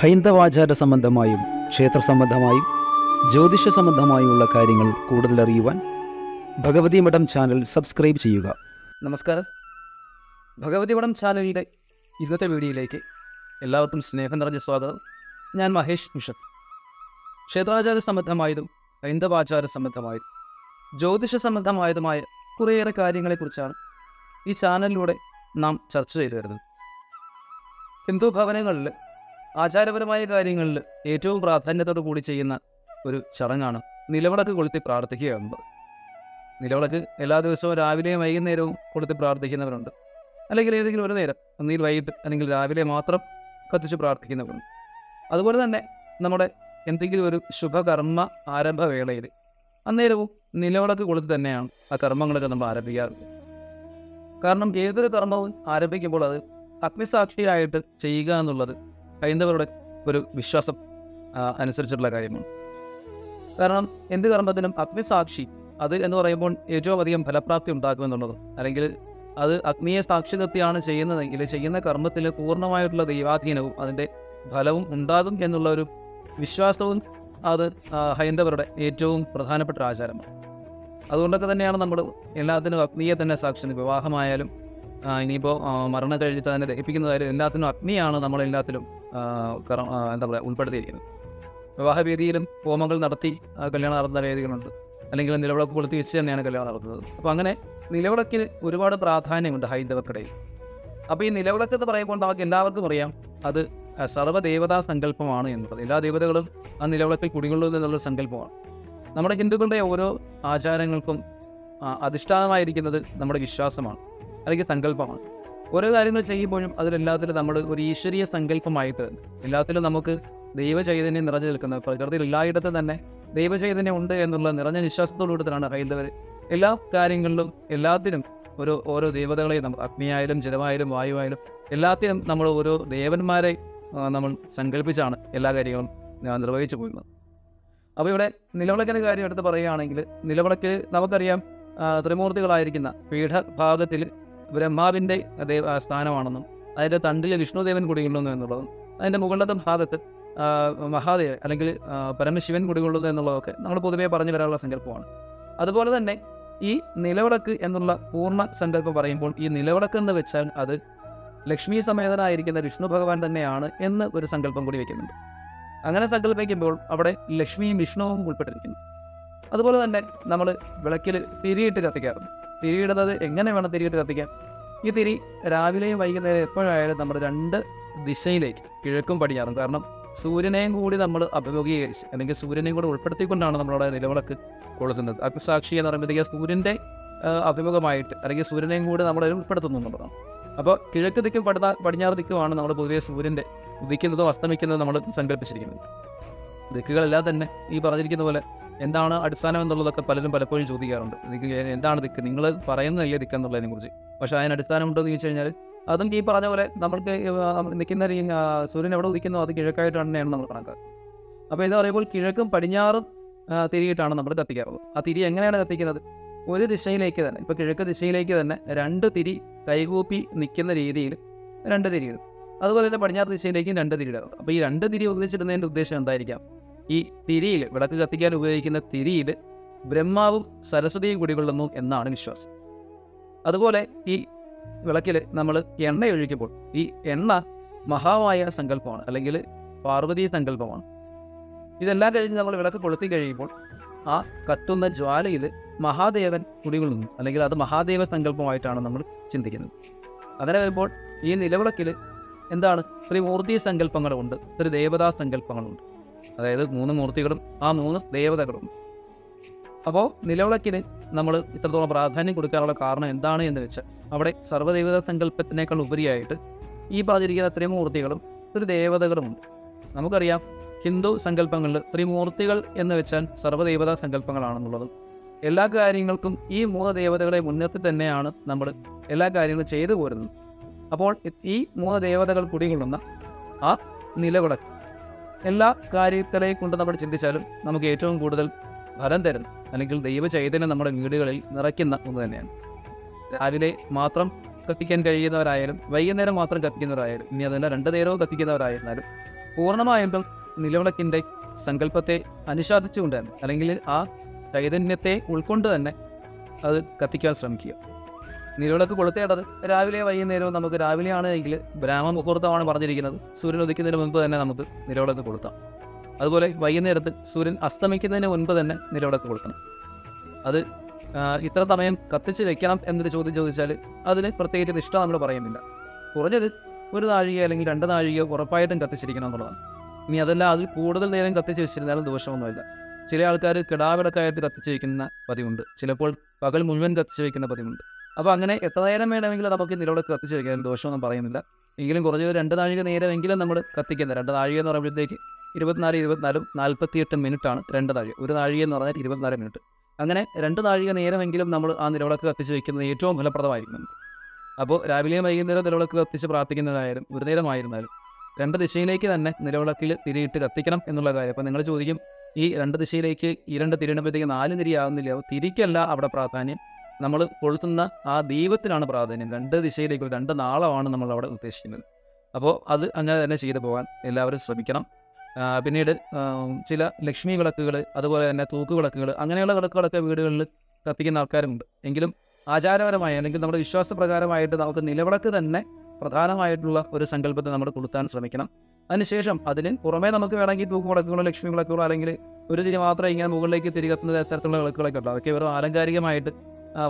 ഹൈന്ദവാചാര സംബന്ധമായും ക്ഷേത്ര സംബന്ധമായും ജ്യോതിഷ സംബന്ധമായുമുള്ള കാര്യങ്ങൾ കൂടുതൽ അറിയുവാൻ ഭഗവതി മഠം ചാനൽ സബ്സ്ക്രൈബ് ചെയ്യുക. നമസ്കാരം. ഭഗവതി മഠം ചാനലിന്റെ ഇന്നത്തെ വീഡിയോയിലേക്ക് എല്ലാവർക്കും സ്നേഹം നിറഞ്ഞ സ്വാഗതം. ഞാൻ മഹേഷ് മിഷത്ത് ക്ഷേത്രാചാര സംബന്ധമായതും ഹൈന്ദവാചാര സംബന്ധമായതും ജ്യോതിഷ സംബന്ധമായതുമായ കുറേയേറെ കാര്യങ്ങളെക്കുറിച്ചാണ് ഈ ചാനലിലൂടെ നാം ചർച്ച ചെയ്തു വരുന്നത്. ഹിന്ദു ഭവനങ്ങളിൽ ആചാരപരമായ കാര്യങ്ങളിൽ ഏറ്റവും പ്രാധാന്യത്തോടു കൂടി ചെയ്യുന്ന ഒരു ചടങ്ങാണ് നിലവിളക്ക് കൊളുത്തി പ്രാർത്ഥിക്കുക എന്നത്. നിലവിളക്ക് എല്ലാ ദിവസവും രാവിലെയും വൈകുന്നേരവും കൊളുത്തി പ്രാർത്ഥിക്കുന്നവരുണ്ട്. അല്ലെങ്കിൽ ഏതെങ്കിലും ഒരു നേരം ഒന്നിൽ വൈകിട്ട് അല്ലെങ്കിൽ രാവിലെ മാത്രം കത്തിച്ച് പ്രാർത്ഥിക്കുന്നവരുണ്ട്. അതുപോലെ തന്നെ നമ്മുടെ എന്തെങ്കിലും ഒരു ശുഭകർമ്മ ആരംഭവേളയിൽ അന്നേരവും നിലവിളക്ക് കൊളുത്തി തന്നെയാണ് ആ കർമ്മങ്ങളൊക്കെ നമ്മൾ ആരംഭിക്കാറുള്ളത്. കാരണം ഏതൊരു കർമ്മവും ആരംഭിക്കുമ്പോൾ അത് അഗ്നിസാക്ഷിയായിട്ട് ചെയ്യുക എന്നുള്ളത് ഹൈന്ദവരുടെ ഒരു വിശ്വാസം അനുസരിച്ചിട്ടുള്ള കാര്യമാണ്. കാരണം എന്ത് കർമ്മത്തിനും അഗ്നിസാക്ഷി അത് എന്ന് പറയുമ്പോൾ ഏറ്റവും അധികം ഫലപ്രാപ്തി ഉണ്ടാക്കുമെന്നുള്ളത് അല്ലെങ്കിൽ അത് അഗ്നിയെ സാക്ഷി നിർത്തിയാണ് ചെയ്യുന്നതെങ്കിൽ ചെയ്യുന്ന കർമ്മത്തിൽ പൂർണമായിട്ടുള്ള ദൈവാധീനവും അതിന്റെ ഫലവും ഉണ്ടാകും എന്നുള്ള ഒരു വിശ്വാസവും അത് ഹൈന്ദവരുടെ ഏറ്റവും പ്രധാനപ്പെട്ട ആചാരമാണ്. അതുകൊണ്ടൊക്കെ തന്നെയാണ് നമ്മൾ എല്ലാത്തിനും അഗ്നിയെ തന്നെ സാക്ഷി. വിവാഹമായാലും ഇനിയിപ്പോൾ മരണം കഴിഞ്ഞിട്ട് തന്നെ ദഹിപ്പിക്കുന്നതായാലും എല്ലാത്തിനും അഗ്നിയാണ് നമ്മളെല്ലാത്തിലും എന്താ പറയുക ഉൾപ്പെടുത്തിയിരിക്കുന്നത്. വിവാഹവേദിയിലും ഹോമങ്ങൾ നടത്തി കല്യാണം നടത്തുന്ന വേദികളുണ്ട്. അല്ലെങ്കിൽ നിലവിളക്ക് കൊളുത്തി വെച്ച് തന്നെയാണ് കല്യാണം നടത്തുന്നത്. അപ്പോൾ അങ്ങനെ നിലവിളക്കിന് ഒരുപാട് പ്രാധാന്യമുണ്ട് ഹൈന്ദവർക്കിടയിൽ അപ്പോൾ ഈ നിലവിളക്ക് എന്ന് പറയുമ്പോൾ നമുക്ക് എല്ലാവർക്കും അറിയാം അത് സർവദേവതാ സങ്കല്പമാണ് എന്നുള്ളത് എല്ലാ ദേവതകളും ആ നിലവിളക്കിൽ കുടികൊള്ളുന്നു എന്നുള്ളൊരു സങ്കല്പമാണ്. നമ്മുടെ ഹിന്ദുക്കളുടെ ഓരോ ആചാരങ്ങൾക്കും അധിഷ്ഠാനമായിരിക്കുന്നത് നമ്മുടെ വിശ്വാസമാണ്. അല്ലെങ്കിൽ സങ്കല്പമാണ്. ഓരോ കാര്യങ്ങൾ ചെയ്യുമ്പോഴും അതിലെല്ലാത്തിലും നമ്മൾ ഒരു ഈശ്വരീയ സങ്കല്പമായിട്ട് എല്ലാത്തിലും നമുക്ക് ദൈവചൈതന്യം നിറഞ്ഞു നിൽക്കുന്നത് പ്രകൃതിയിൽ എല്ലായിടത്തും തന്നെ ദൈവചൈതന്യം ഉണ്ട് എന്നുള്ള നിറഞ്ഞ വിശ്വാസത്തോടുകൂടിയാണ് ഹൈന്ദവർ എല്ലാ കാര്യങ്ങളിലും എല്ലാത്തിനും ഒരു ഓരോ ദേവതകളെ നമ്മൾ അഗ്നിയായാലും ജലമായാലും വായുവായാലും എല്ലാത്തിനും നമ്മൾ ഓരോ ദേവന്മാരെ നമ്മൾ സങ്കല്പിച്ചാണ് എല്ലാ കാര്യങ്ങളും നിർവഹിച്ചു പോയിരുന്നത് അപ്പോൾ ഇവിടെ നിലവിളക്കിന്റെ കാര്യം എടുത്ത് പറയുകയാണെങ്കിൽ നിലവിളക്ക് നമുക്കറിയാം ത്രിമൂർത്തികളായിരിക്കുന്ന പീഠഭാഗത്തിൽ ബ്രഹ്മാവിന്റെ സ്ഥാനമാണെന്നും അതിന്റെ തണ്ടിൽ വിഷ്ണുദേവൻ കുടികൊള്ളുന്നു എന്നുള്ളതും അതിന്റെ മുകളിലത്തെ ഭാഗത്ത് മഹാദേവൻ അല്ലെങ്കിൽ പരമശിവൻ കുടികൊള്ളുന്നു എന്നുള്ളതൊക്കെ നമ്മൾ പൊതുവേ പറഞ്ഞു വരാനുള്ള സങ്കല്പമാണ്. അതുപോലെ തന്നെ ഈ നിലവിളക്ക് എന്നുള്ള പൂർണ സങ്കല്പം പറയുമ്പോൾ ഈ നിലവിളക്ക് എന്ന് വെച്ചാൽ അത് ലക്ഷ്മി സമേതനായിരിക്കുന്ന വിഷ്ണു ഭഗവാൻ തന്നെയാണ് എന്ന് ഒരു സങ്കല്പം കൂടി വയ്ക്കുന്നുണ്ട് അങ്ങനെ സങ്കല്പിക്കുമ്പോൾ അവിടെ ലക്ഷ്മിയും വിഷ്ണുവും ഉൾപ്പെട്ടിരിക്കുന്നു. അതുപോലെ തന്നെ നമ്മൾ വിളക്കിൽ തിരിയിട്ട് കത്തിക്കാറുണ്ട്. തിരിയിടുന്നത് എങ്ങനെ വേണം തിരിയിട്ട് കത്തിക്കാൻ? ഈ തിരി രാവിലെയും വൈകുന്നേരം എപ്പോഴായാലും നമ്മൾ രണ്ട് ദിശയിലേക്ക് കിഴക്കും പടിഞ്ഞാറും. കാരണം സൂര്യനെയും കൂടി നമ്മൾ അഭിമുഖീകരിച്ച് അല്ലെങ്കിൽ സൂര്യനെയും കൂടി ഉൾപ്പെടുത്തിക്കൊണ്ടാണ് നമ്മളവിടെ നിലവിളക്ക് കൊളുത്തുന്നത്. അഗ്നിസാക്ഷി എന്ന് പറയുമ്പോഴത്തേക്ക് സൂര്യന്റെ അഭിമുഖമായിട്ട് അല്ലെങ്കിൽ സൂര്യനെയും കൂടി നമ്മൾ ഉൾപ്പെടുത്തുന്നുള്ളതാണ് അപ്പോൾ കിഴക്ക് ദിക്കും പടിഞ്ഞാ പടിഞ്ഞാറ് ദിക്കുമാണ് നമ്മൾ പൊതുവെ സൂര്യന്റെ ഉദിക്കുന്നതും അസ്തമിക്കുന്നതും നമ്മൾ സങ്കല്പിച്ചിരിക്കുന്നത്. ദിക്കുകളെല്ലാം തന്നെ ഈ പറഞ്ഞിരിക്കുന്ന പോലെ എന്താണ് അടിസ്ഥാനം എന്നുള്ളതൊക്കെ പലരും പലപ്പോഴും ചോദിക്കാറുണ്ട്. ദിക്ക് എന്താണ് ദിക്ക്? നിങ്ങൾ പറയുന്നതല്ലേ ദിക്ക് എന്നുള്ളതിനെ കുറിച്ച്. പക്ഷേ അതിന് അടിസ്ഥാനം ഉണ്ടോ എന്ന് ചോദിച്ചു കഴിഞ്ഞാൽ അതും ഈ പറഞ്ഞ പോലെ നമ്മൾക്ക് നിൽക്കുന്ന സൂര്യൻ എവിടെ ഉദിക്കുന്നോ അത് കിഴക്കായിട്ടാണ് തന്നെയാണ് നമ്മൾ കണക്കാക്കുക. അപ്പോൾ ഇത് പറയുമ്പോൾ കിഴക്കും പടിഞ്ഞാറും തിരിയിട്ടാണ് നമ്മൾ കത്തിക്കാറുള്ളത് ആ തിരി എങ്ങനെയാണ് കത്തിക്കുന്നത്? ഒരു ദിശയിലേക്ക് തന്നെ ഇപ്പോൾ കിഴക്ക് ദിശയിലേക്ക് തന്നെ രണ്ട് തിരി കൈകൂപ്പി നിൽക്കുന്ന രീതിയിൽ രണ്ട് തിരിയിടും അതുപോലെ തന്നെ പടിഞ്ഞാറ് ദിശയിലേക്കും രണ്ട് തിരിയിടാറുണ്ട് അപ്പോൾ ഈ രണ്ട് തിരി ഒന്നിച്ചിടുന്നതിന്റെ ഉദ്ദേശം എന്തായിരിക്കാം? ഈ തിരിയിൽ വിളക്ക് കത്തിക്കാൻ ഉപയോഗിക്കുന്ന തിരിയിൽ ബ്രഹ്മാവും സരസ്വതിയും കുടികൊള്ളുന്നു എന്നാണ് വിശ്വാസം. അതുപോലെ ഈ വിളക്കിൽ നമ്മൾ എണ്ണ ഒഴിക്കുമ്പോൾ ഈ എണ്ണ മഹാവായ സങ്കല്പമാണ് അല്ലെങ്കിൽ പാർവതീ സങ്കല്പമാണ്. ഇതെല്ലാം കഴിഞ്ഞ് നമ്മൾ വിളക്ക് കൊളുത്തി കഴിയുമ്പോൾ ആ കത്തുന്ന ജ്വാലയിൽ മഹാദേവൻ കുടികൊള്ളുന്നു അല്ലെങ്കിൽ അത് മഹാദേവ സങ്കല്പമായിട്ടാണ് നമ്മൾ ചിന്തിക്കുന്നത്. അങ്ങനെ വരുമ്പോൾ ഈ നിലവിളക്കിൽ എന്താണ്? ത്രിമൂർത്തി സങ്കല്പങ്ങളുണ്ട് ത്രിദേവതാ സങ്കല്പങ്ങളുണ്ട്. അതായത് മൂന്ന് മൂർത്തികളും ആ മൂന്ന് ദേവതകളും. അപ്പോൾ നിലവിളക്കിന് നമ്മൾ ഇത്രത്തോളം പ്രാധാന്യം കൊടുക്കാനുള്ള കാരണം എന്താണ് എന്ന് വെച്ചാൽ അവിടെ സർവദേവത സങ്കല്പത്തിനേക്കാൾ ഉപരിയായിട്ട് ഈ പറഞ്ഞിരിക്കുന്ന ത്രിമൂർത്തികളും ത്രിദേവതകളുമുണ്ട് നമുക്കറിയാം ഹിന്ദു സങ്കല്പങ്ങളിൽ ത്രിമൂർത്തികൾ എന്ന് വെച്ചാൽ സർവദേവതാ സങ്കല്പങ്ങളാണെന്നുള്ളത്. എല്ലാ കാര്യങ്ങൾക്കും ഈ മൂന്ന് ദേവതകളെ മുൻനിർത്തി തന്നെയാണ് നമ്മൾ എല്ലാ കാര്യങ്ങളും ചെയ്തു പോരുന്നത്. അപ്പോൾ ഈ മൂന്ന് ദേവതകൾ കുടികൊള്ളുന്ന ആ നിലവിളക്ക് എല്ലാ കാര്യത്തിലേയും കൊണ്ട് നമ്മൾ ചിന്തിച്ചാലും നമുക്ക് ഏറ്റവും കൂടുതൽ ഫലം തരുന്ന അല്ലെങ്കിൽ ദൈവ ചൈതന്യം നമ്മുടെ വീടുകളിൽ നിറയ്ക്കുന്ന ഒന്ന് തന്നെയാണ്. രാവിലെ മാത്രം കത്തിക്കാൻ കഴിയുന്നവരായാലും വൈകുന്നേരം മാത്രം കത്തിക്കുന്നവരായാലും ഇനി അതല്ല രണ്ട് നേരവും കത്തിക്കുന്നവരായിരുന്നാലും പൂർണമായിട്ടും നിലവിളക്കിന്റെ സങ്കല്പത്തെ അനുശാസിച്ചുകൊണ്ട് തന്നെ അല്ലെങ്കിൽ ആ ചൈതന്യത്തെ ഉൾക്കൊണ്ട് തന്നെ അത് കത്തിക്കാൻ ശ്രമിക്കുക. നിലവിളക്ക് കൊളുത്തേണ്ടത് രാവിലെ വൈകുന്നേരവും നമുക്ക് രാവിലെയാണ് എങ്കിൽ ബ്രാഹ്മ മുഹൂർത്തമാണ് പറഞ്ഞിരിക്കുന്നത്. സൂര്യൻ ഉദിക്കുന്നതിന് മുൻപ് തന്നെ നമുക്ക് നിലവിളക്ക് കൊളുത്താം. അതുപോലെ വൈകുന്നേരത്ത് സൂര്യൻ അസ്തമിക്കുന്നതിന് മുൻപ് തന്നെ നിലവിളക്ക് കൊളുത്തണം. അത് ഇത്ര സമയം കത്തിച്ച് വെക്കണം എന്നൊരു ചോദ്യം ചോദിച്ചാൽ അതിന് പ്രത്യേകിച്ച് നിഷ്ഠ നമ്മൾ പറയുന്നില്ല. കുറഞ്ഞത് ഒരു നാഴിക അല്ലെങ്കിൽ രണ്ട് നാഴിക ഉറപ്പായിട്ടും കത്തിച്ചിരിക്കണം എന്നുള്ളതാണ്. ഇനി അതല്ല അതിൽ കൂടുതൽ നേരം കത്തിച്ച് വെച്ചിരുന്നാലും ദോഷമൊന്നുമില്ല. ചില ആൾക്കാർ കിടാവിടക്കായിട്ട് കത്തിച്ച് വയ്ക്കുന്ന പതിവുണ്ട്. ചിലപ്പോൾ പകൽ മുഴുവൻ കത്തിച്ച് വയ്ക്കുന്ന പതിവുണ്ട്. അപ്പോൾ അങ്ങനെ എത്ര നേരം വേണമെങ്കിലും നമുക്ക് നിലവിളക്ക് കത്തിച്ച് വയ്ക്കാൻ ദോഷമൊന്നും പറയുന്നില്ല. എങ്കിലും കുറഞ്ഞത് രണ്ട് നാഴിക നേരമെങ്കിലും നമ്മൾ കത്തിക്കുന്നത്. രണ്ട് നാഴിക എന്ന് പറയുമ്പോഴത്തേക്ക് ഇരുപത്തിനാല് ഇരുപത്തിനാലും നാൽപ്പത്തിയെട്ട് മിനിറ്റാണ് രണ്ട് നാഴിക. ഒരു നാഴിക എന്ന് പറഞ്ഞാൽ ഇരുപത്തിനാല് മിനിറ്റ്. അങ്ങനെ രണ്ട് നാഴിക നേരമെങ്കിലും നമ്മൾ ആ നിലവിളക്ക് കത്തിച്ച് വയ്ക്കുന്നത് ഏറ്റവും ഫലപ്രദമായിരിക്കും അപ്പോൾ രാവിലെയും വൈകുന്നേരം നിലവിളക്ക് കത്തിച്ച് പ്രാർത്ഥിക്കുന്നതായാലും ഒരു നേരമായിരുന്നാലും രണ്ട് ദിശയിലേക്ക് തന്നെ നിലവിളക്കിൽ തിരിയിട്ട് കത്തിക്കണം എന്നുള്ള കാര്യം. അപ്പോൾ നിങ്ങൾ ചോദിക്കും ഈ രണ്ട് ദിശയിലേക്ക് ഈ രണ്ട് തിരിയുമ്പോഴത്തേക്ക് നാല് തിരിയാവുന്നില്ല. അപ്പോൾ തിരിക്കല്ല അവിടെ പ്രാധാന്യം. നമ്മൾ കൊളുത്തുന്ന ആ ദീപത്തിനാണ് പ്രാധാന്യം. രണ്ട് ദിശയിലേക്ക് രണ്ട് നാളമാണ് നമ്മൾ അവിടെ ഉദ്ദേശിക്കുന്നത്. അപ്പോൾ അത് അങ്ങനെ തന്നെ ചെയ്തു പോകാൻ എല്ലാവരും ശ്രമിക്കണം. പിന്നീട് ചില ലക്ഷ്മി വിളക്കുകൾ അതുപോലെ തന്നെ തൂക്ക് വിളക്കുകൾ അങ്ങനെയുള്ള വിളക്കുകളൊക്കെ വീടുകളിൽ കത്തിക്കുന്ന ആൾക്കാരുമുണ്ട്. എങ്കിലും ആചാരപരമായി അല്ലെങ്കിൽ നമ്മുടെ വിശ്വാസപ്രകാരമായിട്ട് നമുക്ക് നിലവിളക്ക് തന്നെ പ്രധാനമായിട്ടുള്ള ഒരു സങ്കല്പത്തെ നമ്മൾ കൊളുത്താൻ ശ്രമിക്കണം. അതിനുശേഷം അതിന് പുറമേ നമുക്ക് വേണമെങ്കിൽ തൂക്ക് വിളക്കുകളോ ലക്ഷ്മി വിളക്കുകളോ അല്ലെങ്കിൽ ഒരു തിരി മാത്രം ഇങ്ങനെ മുകളിലേക്ക് തിരികത്തുന്ന തരത്തിലുള്ള വിളക്കുകളൊക്കെ ഉണ്ട്. അതൊക്കെ വെറും ആലങ്കാരികമായിട്ട്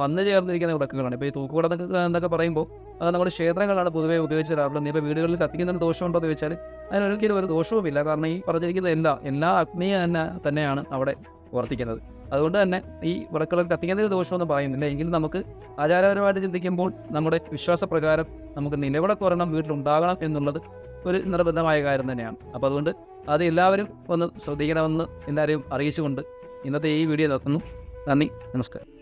വന്നു ചേർന്നിരിക്കുന്ന വിളക്കുകളാണ് ഇപ്പോൾ ഈ തൂക്കുവിളക്ക് എന്നൊക്കെ പറയുമ്പോൾ അത് നമ്മുടെ ക്ഷേത്രങ്ങളാണ് പൊതുവേ ഉപയോഗിച്ച് വരാറുള്ളത് ഇപ്പോൾ വീടുകളിൽ കത്തിക്കുന്നതിന് ദോഷമുണ്ടോ എന്ന് ചോദിച്ചാൽ അതിനൊരിക്കലും ഒരു ദോഷവുമില്ല. കാരണം ഈ പറഞ്ഞിരിക്കുന്ന എല്ലാ എല്ലാ അഗ്നിയെ തന്നെ തന്നെയാണ് അവിടെ വർത്തിക്കുന്നത്. അതുകൊണ്ട് തന്നെ ഈ വിളക്കുകൾ കത്തിക്കുന്നതിന് ദോഷമൊന്നും പറയുന്നില്ല. എങ്കിലും നമുക്ക് ആചാരപരമായിട്ട് ചിന്തിക്കുമ്പോൾ നമ്മുടെ വിശ്വാസപ്രകാരം നമുക്ക് നിലവിളക്ക് ഒരെണ്ണം വീട്ടിലുണ്ടാകണം എന്നുള്ളത് ഒരു നിർബന്ധമായ കാര്യം തന്നെയാണ്. അപ്പോൾ അതുകൊണ്ട് അത് എല്ലാവരും ഒന്ന് ശ്രദ്ധിക്കണമെന്ന് എല്ലാവരെയും അറിയിച്ചുകൊണ്ട് ഇന്നത്തെ ഈ വീഡിയോ നിർത്തുന്നു. നന്ദി നമസ്കാരം.